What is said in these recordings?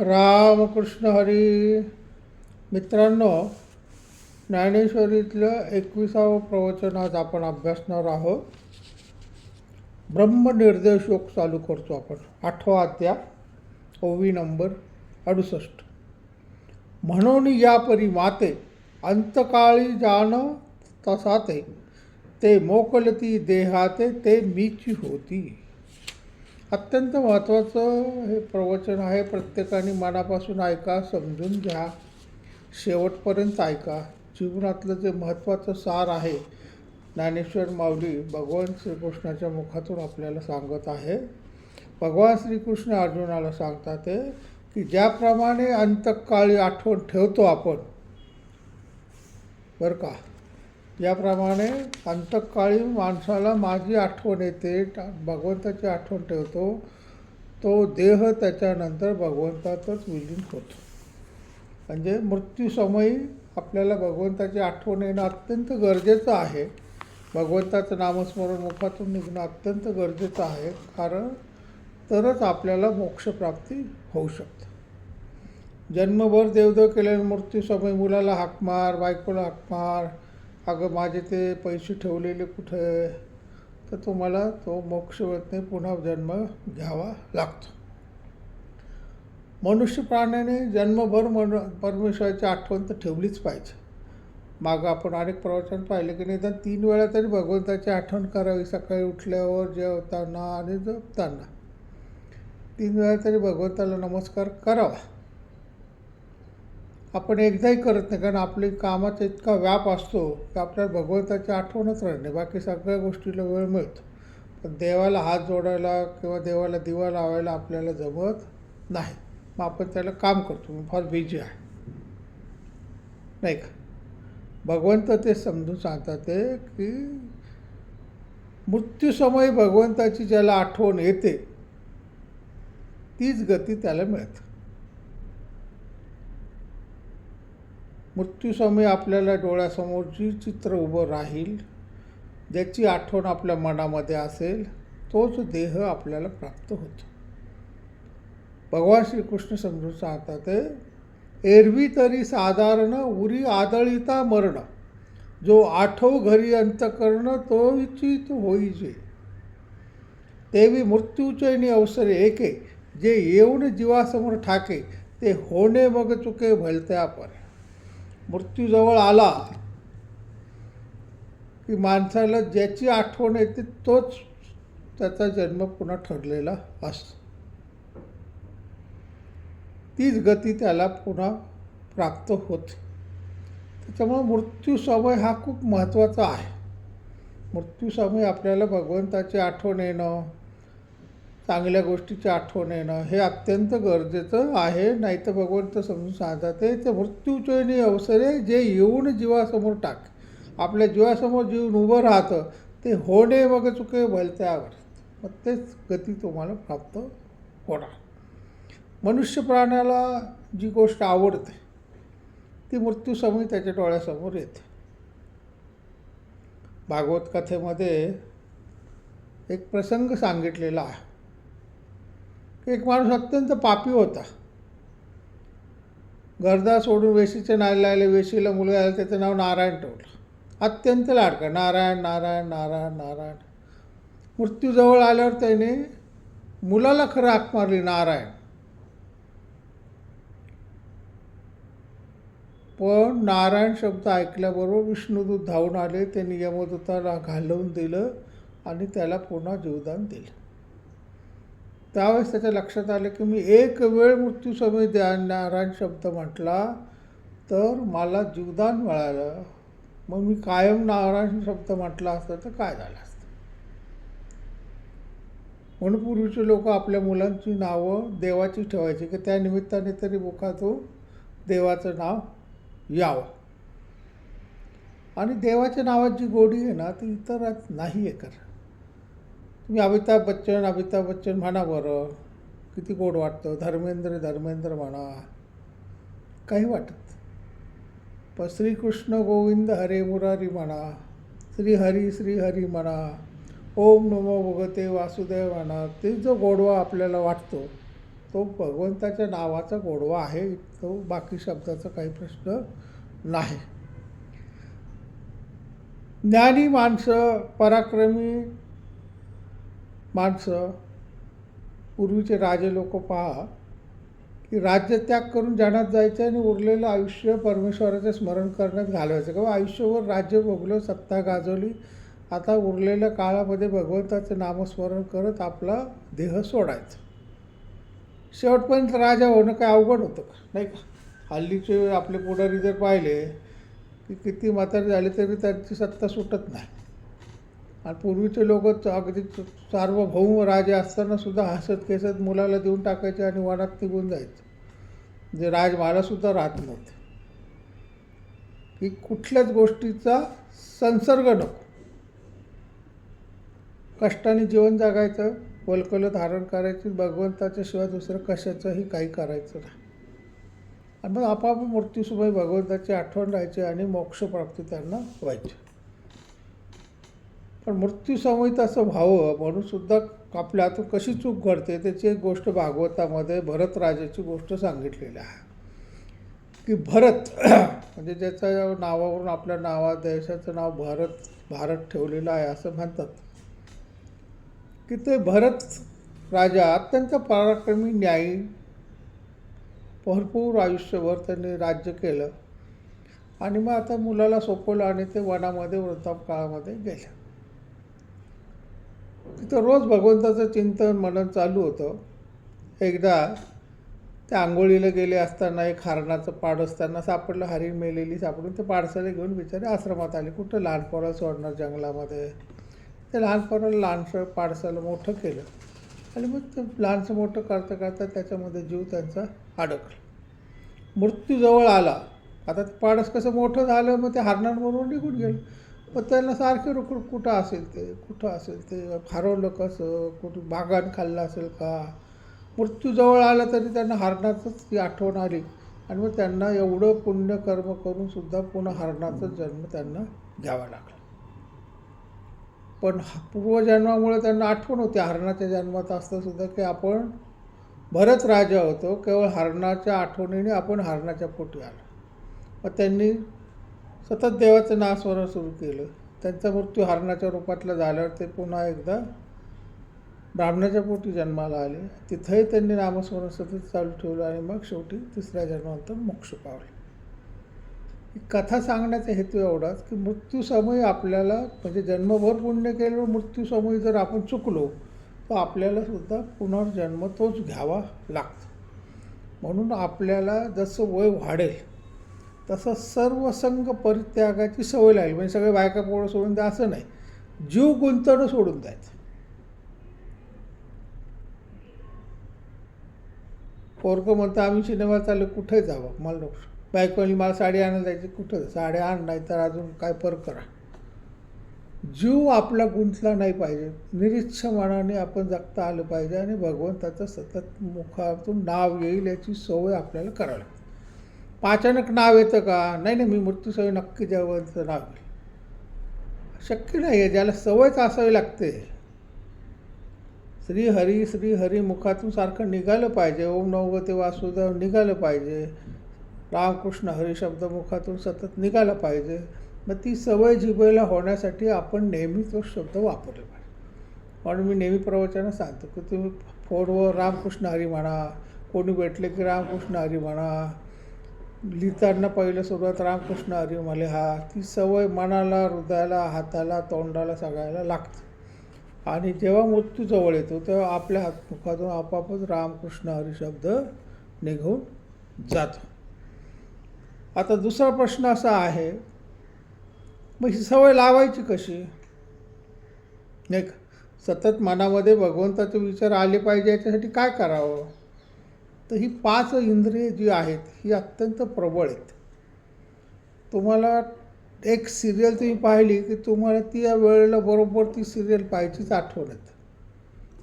रामकृष्ण हरी. मित्रांनो ज्ञानेश्वरीतलं एकविसावं प्रवचन आज आपण अभ्यासणार आहोत. ब्रह्मनिर्देश योग चालू करतो आपण. आठवा त्या ओवी नंबर अडुसष्ट. म्हणून या परी माते अंतकाळी जाण तसाते ते मोकलती देहाते ते मीची होती. अत्यंत महत्त्वाचं हे प्रवचन आहे. प्रत्येकाने मनापासून ऐका समजून घ्या. शेवटपर्यंत ऐका. जीवनातलं जे महत्त्वाचं सार आहे ज्ञानेश्वर माऊली भगवान श्रीकृष्णाच्या मुखातून आपल्याला सांगत आहे. भगवान श्रीकृष्ण अर्जुनाला सांगतात ते की ज्याप्रमाणे अंतकाळी आठवण ठेवतो आपण बरं का? याप्रमाणे अंतकाळी माणसाला माझी आठवण येते टा- भगवंताची आठवण ठेवतो. तो देह त्याच्यानंतर भगवंतातच विलीन होतो. म्हणजे मृत्यूसमयी आपल्याला भगवंताची आठवण येणं अत्यंत गरजेचं आहे. भगवंताचं नामस्मरण मुखातून निघणं अत्यंत गरजेचं आहे. कारण तरच आपल्याला मोक्षप्राप्ती होऊ शकते. जन्मभर देवदेव केल्याने मृत्यूसमयी मुलाला हाक मार बायकोला हाक मार अगं माझे ते पैसे ठेवलेले कुठे तर तुम्हाला तो मोक्ष पुन्हा जन्म घ्यावा लागतो. मनुष्य प्राण्याने जन्मभर मन परमेश्वराची आठवण तर ठेवलीच पाहिजे. मागं आपण अनेक प्रवचन पाहिले की निदान तीन वेळा तरी भगवंताची आठवण करावी सकाळी उठल्यावर जेवताना आणि झोपताना. तीन वेळा तरी भगवंताला नमस्कार करावा. आपण एकदाही करत नाही कारण आपली कामाचा इतका व्याप असतो की आपल्याला भगवंताची आठवणच राहत नाही. बाकी सगळ्या गोष्टीला वेळ मिळतो. पण देवाला हात जोडायला किंवा देवाला दिवा लावायला आपल्याला जमत नाही. मग आपण त्याला काम करतो. मी फार बिझी आहे. नाही का? भगवंत ते समजून सांगतात ते की मृत्यूसमयी भगवंताची ज्याला आठवण येते तीच गती त्याला मिळते. मृत्यूसमयी आपल्याला डोळ्यासमोर जी चित्र उभं राहील ज्याची आठवण आपल्या मनामध्ये असेल तोच देह आपल्याला प्राप्त होतो. भगवान श्रीकृष्ण समजून सांगतात एरवी तरी साधारण उरी आदळिता मरण जो आठव घरी अंत करणं तो इच्छित होईजे. तेवी मृत्यूचे अवसरे एके जे येऊन जीवासमोर ठाके ते होणे मग चुके भलत्या आपण मृत्यूजवळ आला. की माणसाला ज्याची आठवण येते तोच त्याचा जन्म पुन्हा ठरलेला असतो तीच गती त्याला पुन्हा प्राप्त होते. त्याच्यामुळं मृत्यू समय हा खूप महत्त्वाचा आहे. मृत्यू समय आपल्याला भगवंताची आठवण येणं चांगल्या गोष्टीची आठवण येणं हे अत्यंत गरजेचं आहे. नाही तर भगवंत समजून सांगतात ते ते मृत्यूचोनी अवसरे जे येऊन जीवासमोर टाक. आपल्या जीवासमोर जीवन उभं राहतं ते होणे मग चुके भलत्यावर. मग तेच गती तुम्हाला प्राप्त होणार. मनुष्य प्राण्याला जी गोष्ट आवडते ती मृत्यूसमयी त्याच्या डोळ्यासमोर येते. भागवत कथेमध्ये एक प्रसंग सांगितलेला आहे. एक माणूस अत्यंत पापी होता. गर्दा सोडून वेशीचे नाले लागले वेशीला मुलगा आला त्याचं नाव नारायण ठेवलं. अत्यंत लाडका नारायण नारायण नारायण नारायण. मृत्यूजवळ आल्यावर त्याने मुलाला खरं हाक मारली नारायण. पण नारायण शब्द ऐकल्याबरोबर विष्णुदूत धावून आले त्यांनी यमदूताला घालवून दिलं आणि त्याला पुन्हा जीवदान दिलं. त्यावेळेस त्याच्या लक्षात आलं की मी एक वेळ मृत्यूसमयी द्या नारायण शब्द म्हटला तर मला जीवदान मिळालं. मग मी कायम नारायण शब्द म्हटला असता तर काय झालं असतं? म्हणून पूर्वीचे लोक आपल्या मुलांची नावं देवाची ठेवायची की त्या निमित्ताने तरी मुखातून देवाचं नाव यावं. आणि देवाच्या नावात जी गोडी आहे ना ती इतरात नाही आहे कर तुम्ही अमिताभ बच्चन अमिताभ बच्चन म्हणा बरं. किती गोड वाटतं. धर्मेंद्र धर्मेंद्र म्हणा. काही वाटत पण श्रीकृष्ण गोविंद हरे मुरारी म्हणा. श्रीहरी श्रीहरी म्हणा. ओम नमो भगते वासुदेव म्हणा. ते जो गोडवा आपल्याला वाटतो तो भगवंताच्या नावाचा गोडवा आहे. तो बाकी शब्दाचा काही प्रश्न नाही. ज्ञानी माणसं पराक्रमी माणसं पूर्वीचे राजे लोक पहा की राज्यत्याग करून जाण्यात जायचं आणि उरलेलं आयुष्य परमेश्वराचे स्मरण करण्यात घालवायचं. किंवा आयुष्यभर राज्य भोगलं सत्ता गाजवली आता उरलेल्या काळामध्ये भगवंताचं नामस्मरण करत आपला देह सोडायचा. शेवटपर्यंत राजा होणं काय अवघड होतं का? नाही का? हल्लीचे आपले पुढारी जर पाहिले की किती म्हातारे झाले तरी त्यांची सत्ता सुटत नाही. आणि पूर्वीचे लोक अगदी सार्वभौम राजे असताना सुद्धा हसत खेसत मुलाला देऊन टाकायचे आणि वनात निघून जायचं. जे राजमालासुद्धा राहत नव्हते. की कुठल्याच गोष्टीचा संसर्ग नको. कष्टाने जीवन जगायचं वलकलं धारण करायची भगवंताच्या शिवाय दुसरं कशाचंही काही करायचं नाही. आणि मग आपाप मृत्यूसमयी भगवंताची आठवण राहायची आणि मोक्षप्राप्ती त्यांना व्हायची. पण मृत्यूसमयी तसं व्हावं म्हणून सुद्धा आपल्या हातून कशी चूक घडते त्याची एक गोष्ट भागवतामध्ये भरतराजाची गोष्ट सांगितलेली आहे. की भरत म्हणजे ज्याच्या नावावरून आपल्या नावा देशाचं नाव भारत भारत ठेवलेलं आहे असं म्हणतात. की ते भरत राजा अत्यंत पराक्रमी न्यायी भरपूर आयुष्यभर त्यांनी राज्य केलं. आणि मग आता मुलाला सोपवलं आणि ते वनामध्ये वृद्धापकाळामध्ये गेलं तिथं रोज भगवंताचं चिंतन मनन चालू होतं. एकदा त्या आंघोळीला गेले असताना एक हरणाचं पाड असताना सापडलं हरिण मेलेली सापडून ते पाडसाला घेऊन बिचारे आश्रमात आले. कुठं? लहान पोरं सोडणार जंगलामध्ये. ते लहान पोराला लहानसं पाडसाला मोठं केलं. आणि मग ते लहानसं मोठं करता करता त्याच्यामध्ये जीव त्यांचा अडकला. मृत्यूजवळ आला. आता ते पाडस कसं मोठं झालं मग ते हरणांबरोबर निघून गेलं. मग त्यांना सारखे रुक कुठं असेल ते कुठं असेल ते हरवलं कसं कुठं बागान खाल्लं असेल का? मृत्यू जवळ आला तरी त्यांना हरणाचंच ती आठवण आली. आणि मग त्यांना एवढं पुण्यकर्म करून सुद्धा पुन्हा हरणाचाच जन्म त्यांना घ्यावा लागला. पण पूर्वजन्मामुळे त्यांना आठवण होती हरणाच्या जन्मात असता सुद्धा की आपण भरत राजा होतो केवळ हरणाच्या आठवणीने आपण हरणाच्या पोटी आलो. मग त्यांनी सतत देवाचं नास्मरण सुरू केलं. त्यांचा मृत्यू हरणाच्या रूपातला झाल्यावर ते पुन्हा एकदा ब्राह्मणाच्या पोटी जन्माला आले. तिथंही त्यांनी नामस्मरण सतत चालू ठेवलं आणि मग शेवटी तिसऱ्या जन्मानंतर मोक्ष पावले. ही कथा सांगण्याचा हेतू एवढाच की मृत्यूसमयी आपल्याला म्हणजे जन्मभर पुण्य केल्यावर मृत्यूसमयी जर आपण चुकलो तर आपल्याला सुद्धा पुनर्जन्म तोच घ्यावा लागतो. म्हणून आपल्याला जसं वय वाढेल तसं सर्व संघ परित्यागाची सवय लागली. म्हणजे सगळे बायका पोळं सोडून द्या असं नाही. जीव गुंतवणं सोडून द्यायचं. पोरकं म्हणतं आम्ही सिनेमा चाललो कुठे जावं? मला नको बायकोनी मला साडी आणायला जायची कुठं साड्या आण नाही तर अजून काय फरक करा. जीव आपला गुंतला नाही पाहिजे. निरीच्छ मनाने आपण जगता आलं पाहिजे आणि भगवंताचं सतत मुखातून नाव येईल याची सवय आपल्याला करावी लागते. अचानक नाव येतं का? नाही नाही मी मृत्यूसवय नक्की जवळचं नाव शक्य नाही आहे ज्याला सवयच असावी लागते. श्री हरी श्री हरी मुखातून सारखं निघालं पाहिजे. ओम नवगते वासुदेव निघालं पाहिजे. रामकृष्ण हरी शब्द मुखातून सतत निघाला पाहिजे. मग ती सवय जिभेला होण्यासाठी आपण नेहमी तो शब्द वापरला पाहिजे. म्हणून मी नेहमी प्रवचनं सांगतो की तुम्ही फोनवर रामकृष्ण हरी म्हणा कोणी भेटले की रामकृष्ण हरी म्हणा लिहिताना पहिलं सुरुवात रामकृष्ण हरी मले हा ती सवय मनाला हृदयाला हाताला तोंडाला सगळ्याला लागते. आणि जेव्हा मृत्यू जवळ येतो तेव्हा आपल्या हात मुखातून आपापच रामकृष्ण हरी शब्द निघून जातो. आता दुसरा प्रश्न असा आहे मग ही सवय लावायची कशी? नाही का? सतत मनामध्ये भगवंताचे विचार आले पाहिजे याच्यासाठी काय करावं? तर ही पाच इंद्रिय जी आहेत ही अत्यंत प्रबळ आहेत. तुम्हाला एक सिरियल तुम्ही पाहिली की तुम्हाला ती या वेळेला बरोबर ती सिरियल पाहायचीच आठवण येते.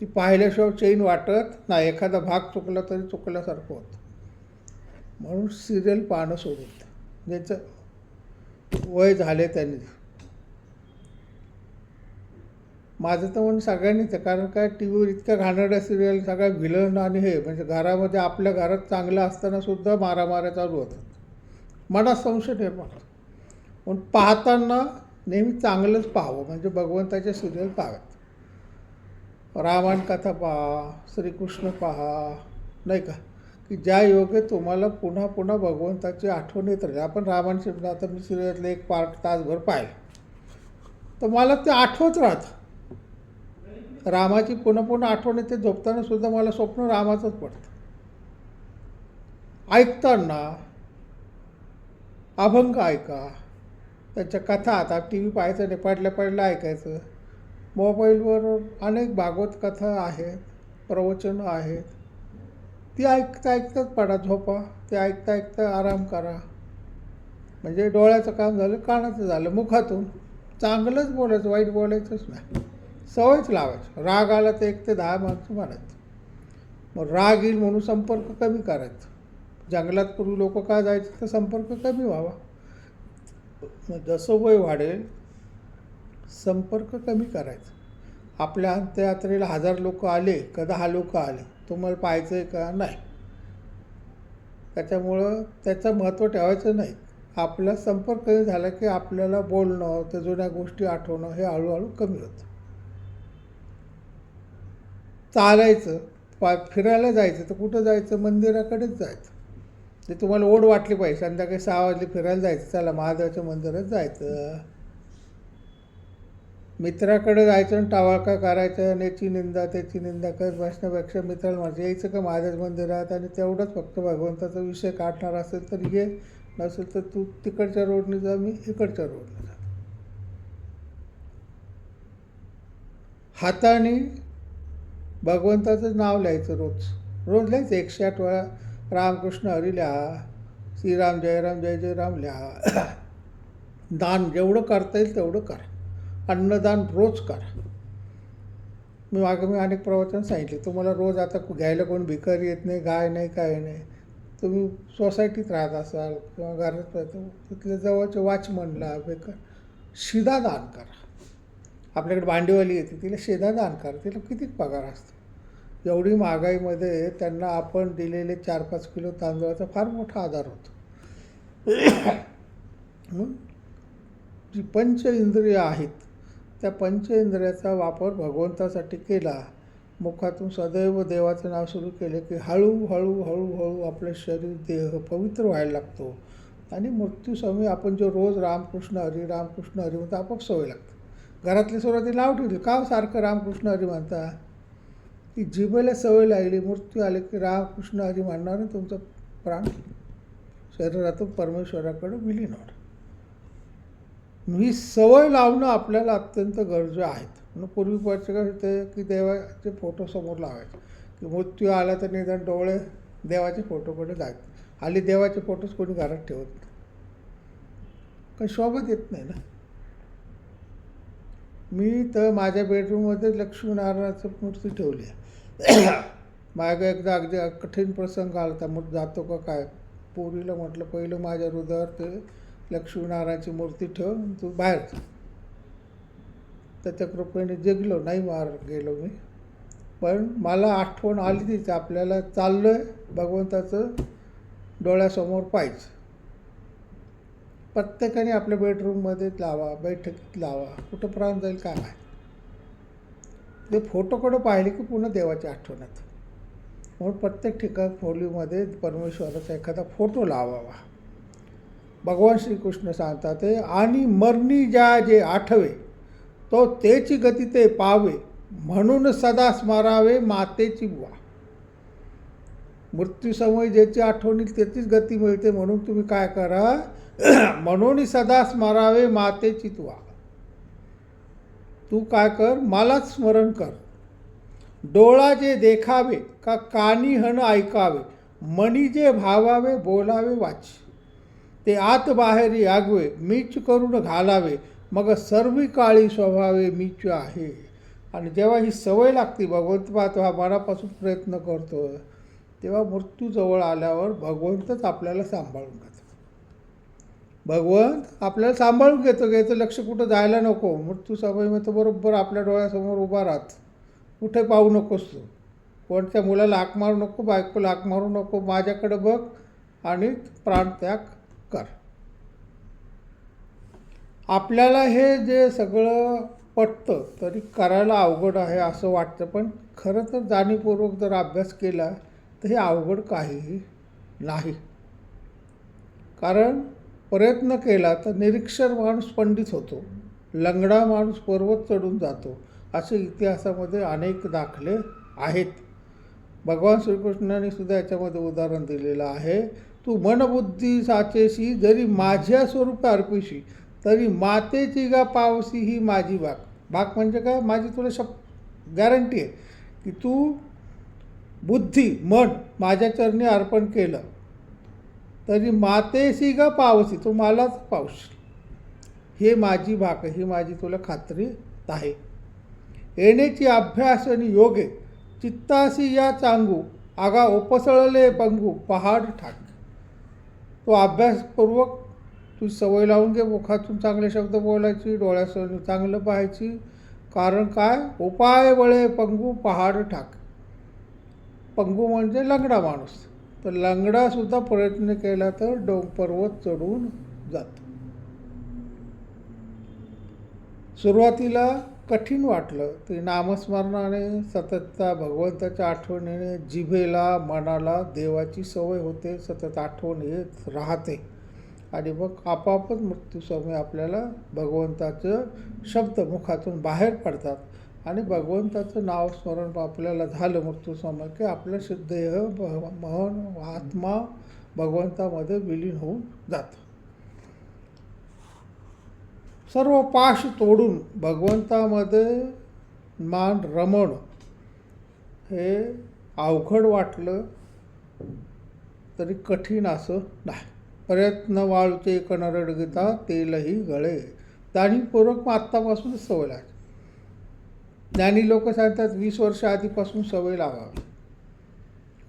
ती पाहिल्याशिवाय चैन वाटत नाही. एखादा भाग चुकला तरी चुकल्यासारखं होतं. म्हणून सिरियल पाहणं सोडून ज्याचं वय झाले त्यांनी. माझं तर म्हणून सगळ्यांनीच आहे कारण काय टी व्हीवर इतक्या घाणेरड्या सिरियल सगळ्या व्हिलन आणि हे म्हणजे घरामध्ये आपल्या घरात चांगलं असतानासुद्धा मारामाऱ्या चालू होतात. मनात संशय निर्माण होतो. पण पाहताना नेहमी चांगलंच पाहावं म्हणजे भगवंताच्या सिरियल पाहाव्यात. रामायण कथा पहा श्रीकृष्ण पहा नाही का? की ज्या योगे तुम्हाला पुन्हा पुन्हा भगवंताची आठवण येत राहील. आपण रामायण शिवणं आता मी सिरियलला एक पार्ट तासभर पाहिलं. तर मला ते आठवत राहतं. रामाची पुन्हा पुन्हा आठवण येते झोपताना सुद्धा मला स्वप्न रामाचंच पडतं. ऐकताना अभंग ऐका त्याच्या कथा आता टी व्ही पाहायचं नाही पडल्या पडल्या ऐकायचं. मोबाईलवर अनेक भागवत कथा आहेत प्रवचनं आहेत. ती ऐकता ऐकताच पडा झोपा. ते ऐकता ऐकता आराम करा. म्हणजे डोळ्याचं काम झालं कानाचं झालं मुखातून. चांगलंच बोलायचं वाईट बोलायचंच नाही. सवयच लावायची. राग आला तर एक ते दहा माणसं म्हणायचं मग राग येईल म्हणून संपर्क कमी करायचं. जंगलात पूर्वी लोक का जायचे तर संपर्क कमी व्हावा. मग जसं वय वाढेल संपर्क कमी करायचा. आपल्या अंत्ययात्रेला हजार लोक आले का दहा लोक आले तुम्हाला पाहायचं आहे का नाही? त्याच्यामुळं त्याचं महत्त्व ठेवायचं नाही. आपला संपर्क कमी झाला की आपल्याला बोलणं त्या जुन्या गोष्टी आठवणं हे हळूहळू कमी होतं. चालायचं पा फिरायला जायचं तर कुठं जायचं? मंदिराकडेच जायचं. ते तुम्हाला ओढ वाटली पाहिजे. संध्याकाळी सहा वाजले फिरायला जायचं. चला महादेवाच्या मंदिरात जायचं. मित्राकडे जायचं आणि टावाळका करायचं आणि याची निंदा त्याची निंदा करत बसण्यापेक्षा मित्राला माझं यायचं का महादेव मंदिरात? आणि तेवढंच फक्त भगवंताचा विषय काढणार असेल तर ये. नसेल तर तू तिकडच्या रोडने जा मी इकडच्या रोडने जा हाताने भगवंताचं नाव लिहायचं रोज. रोज लिहायचं. एकशे आठ वेळा रामकृष्ण हरी लिहा श्रीराम जयराम जय जय राम लिहा. दान जेवढं करता येईल तेवढं करा. अन्नदान रोज करा. मी मागं मी अनेक प्रवचन सांगितले. तुम्हाला रोज आता घ्यायला कोण भिकारी येत नाही गाय नाही काय नाही. तुम्ही सोसायटीत राहत असाल किंवा घरात राहतो तिथल्या वाच वॉचमनला बेकार शिदा दान करा. आपल्याकडे भांडीवाली येते तिला शिदा दान तिला किती पगार असतो? एवढी महागाईमध्ये त्यांना आपण दिलेले चार पाच किलो तांदळाचा फार मोठा आधार होतो. म्हणून जी पंच इंद्रिय आहेत त्या पंच इंद्रियाचा वापर भगवंतासाठी केला मुखातून सदैव देवाचं नाव सुरू केले की हळूहळू हळूहळू आपलं शरीर देह पवित्र व्हायला लागतो. आणि मृत्यूसमयी आपण जो रोज रामकृष्ण हरी रामकृष्ण हरी म्हणतो आपोआप सवय लागते. घरातली सुरुवाती नाव ठेवली. का हो सारखं रामकृष्ण हरी म्हणता? ती जिभेला सवय लागली. मृत्यू आले की रामकृष्ण हरी मानणार तुमचं प्राण शरीरातून परमेश्वराकडे विलीन होणार. ही सवय लावणं आपल्याला अत्यंत गरजे आहेत म्हणून पूर्वीपारचे काय होते की देवाचे फोटो समोर लावायचे. की मृत्यू आला तर निदान डोळे देवाचे फोटोकडे जायचे. हल्ली देवाचे फोटोच कोणी घरात ठेवत नाही. काही शोभत येत नाही ना? मी तर माझ्या बेडरूममध्ये लक्ष्मीनारायणाचं मूर्ती ठेवली आहे. मागं एकदा अगदी कठीण प्रसंग आला होता मग जातो का काय? पोरीला म्हटलं पहिलं माझ्या हृदयावर ते लक्ष्मीनारायणाची मूर्ती ठेव तू बाहेर जा. त्याच्या कृपेने जगलो नाही मार गेलो मी. पण मला आठवण आली तीच आपल्याला चाललो आहे भगवंताचं डोळ्यासमोर पाहिजे प्रत्येकाने आपल्या बेडरूममध्ये लावा बैठकीत लावा. कुठं प्राण जाईल काय माहीत? ते फोटोकडं पाहिले की पुन्हा देवाची आठवण येतं म्हणून प्रत्येक ठिकाण खोलीमध्ये परमेश्वराचा एखादा फोटो लावावा. भगवान श्रीकृष्ण सांगतात ते आणि मरणी ज्या जे आठवे तो तेची गती ते पावे. म्हणून सदा स्मरावे मातेची बुवा. मृत्यूसमय ज्याची आठवणी त्याचीच गती मिळते. म्हणून तुम्ही काय करा म्हणून सदा स्मरावे माते चितवा. तू काय कर? मलाच स्मरण कर. डोळा जे देखावे का कानी हन ऐकावे? मनी जे भावावे बोलावे वाच. ते आत बाहेर आगवे मीच करून घालावे. मग सर्वी काळी स्वभावे मीच आहे. आणि जेव्हा ही सवय लागते भगवंत हा मनापासून प्रयत्न करतो तेव्हा मृत्यू जवळ आल्यावर भगवंतच आपल्याला सांभाळून घेतो. भगवंत आपल्याला सांभाळून घेतो घ्यायचं लक्ष कुठं जायला नको. मृत्यू समयमध्ये तो बरोबर आपल्या डोळ्यासमोर उभा राहत. कुठे पाहू नकोस तू. कोणत्या मुलाला हाक मारू नको बायकोला हाक मारू नको. माझ्याकडे बघ आणि प्राणत्याग कर. आपल्याला हे जे सगळं पटतं तरी करायला अवघड आहे असं वाटतं. पण खरं तर जाणीवपूर्वक जर अभ्यास केला तर हे अवघड काहीही नाही. कारण प्रयत्न केला तर निरीक्षर माणूस पंडित होतो. लंगडा माणूस पर्वत चढून जातो. असे इतिहासामध्ये अनेक दाखले आहेत. भगवान श्रीकृष्णाने सुद्धा याच्यामध्ये उदाहरण दिलेलं आहे. तू मनबुद्धी साचेशी जरी माझ्या स्वरूप अर्पिशी तरी मातेची गा पावसी ही माझी बाग बाग म्हणजे काय? माझी तुला शप गॅरंटी आहे की तू बुद्धी मन माझ्या चरणी अर्पण केलं. तरी मातेशी ग पावसी तू मलाच पावशील हे माझी भाक ही माझी तुला खात्री आहे. येण्याची अभ्यास आणि योगे चित्तासी या चांगू आगा उपसळले पंगू पहाड ठाक. तो अभ्यासपूर्वक तू सवय लावून घे मुखातून चांगले शब्द बोलायची डोळ्यासमोर चांगलं पाहायची. कारण काय? उपाय बळे पंगू पहाड ठाक. पंगू म्हणजे लंगडा माणूस. तर लंगडासुद्धा प्रयत्न केला तर डोंग पर्वत चढून जातो. सुरुवातीला कठीण वाटलं ते नामस्मरणाने सततचा भगवंताच्या आठवणीने जिभेला मनाला देवाची सवय होते सतत आठवण येत राहते. आणि मग आपापच मृत्यूस्वामी आपल्याला भगवंताचं शब्द मुखातून बाहेर पडतात. आणि भगवंताचं नाव स्मरण आपल्याला झालं मृत्यूसमोर की आपलं देह मन आत्मा भगवंतामध्ये विलीन होऊन जातं. सर्व पाश तोडून भगवंतामध्ये मान रमण हे अवघड वाटलं तरी कठीण असं नाही. प्रयत्न वाळूचे कनरड गीता तेलही गळे. जाणीवपूर्वक मग आत्तापासूनच सवय लागते ज्ञानी लोक सांगतात वीस वर्ष आधीपासून सवय लावावी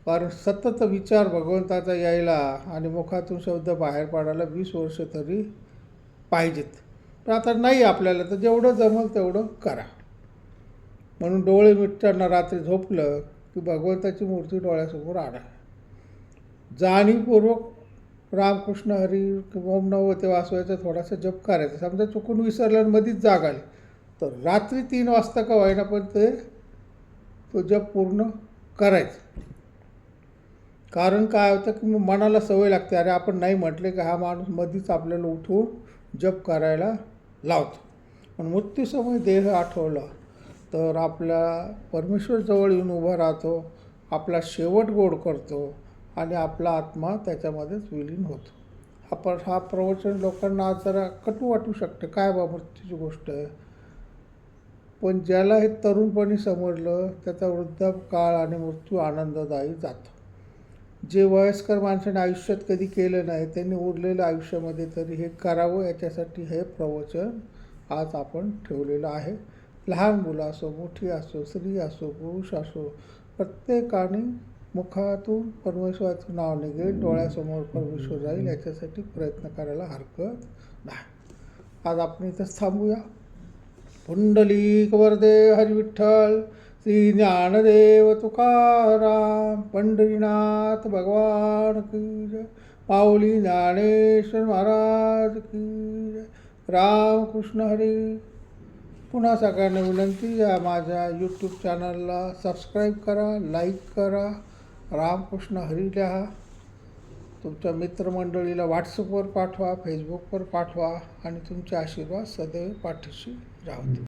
कारण सतत विचार भगवंताचा यायला आणि मुखातून शब्द बाहेर पाडायला वीस वर्ष तरी पाहिजेत. पण आता नाही आपल्याला तर जेवढं जमल तेवढं करा. म्हणून डोळे मिटताना रात्री झोपलं की भगवंताची मूर्ती डोळ्यासमोर आणा. जाणीवपूर्वक रामकृष्ण हरी ओम नव ते वाचवायचा थोडासा जप करायचा. समजा चुकून विसरलं मध्येच जाग आली. तर रात्री तीन वाजता का व्हायना पण ते तो जप पूर्ण करायचं. कारण काय होतं की मग मनाला सवय लागते. अरे आपण नाही म्हटले की हा माणूस मधीच आपल्याला उठवून जप करायला लावतो. पण मृत्यूसमय देह आठवला तर आपल्या परमेश्वरजवळ येऊन उभा राहतो आपला शेवट गोड करतो आणि आपला आत्मा त्याच्यामध्येच विलीन होतो. हा पर हा प्रवचन लोकांना जरा कटू वाटू शकतं. काय बा मृत्यूची गोष्ट आहे. पण ज्याला हे तरुणपणी समजलं त्याचा वृद्धापकाळ आणि मृत्यू आनंददायी जातो. जे वयस्कर माणसाने आयुष्यात कधी केलं नाही त्यांनी उरलेलं आयुष्यामध्ये तरी हे करावं याच्यासाठी हे प्रवचन आज आपण ठेवलेलं आहे. लहान मुलं असो मोठी असो स्त्री असो पुरुष असो प्रत्येकाने मुखातून परमेश्वराचं नाव निघेल डोळ्यासमोर परमेश्वर जाईल याच्यासाठी प्रयत्न करायला हरकत नाही. आज आपण इथंच थांबूया. पुंडलिक वरदे हरिविठ्ठल श्री ज्ञानदेव तुकाराम पंढरीनाथ भगवान की जय माऊली ज्ञानेश्वर महाराज की जय रामकृष्ण हरी. पुन्हा सगळ्यांना विनंती या माझ्या यूट्यूब चॅनलला सबस्क्राईब करा लाईक करा रामकृष्ण हरी लिहा. तुमच्या मित्रमंडळीला व्हॉट्सअपवर पाठवा फेसबुकवर पाठवा आणि तुमचे आशीर्वाद सदैव पाठीशी राहते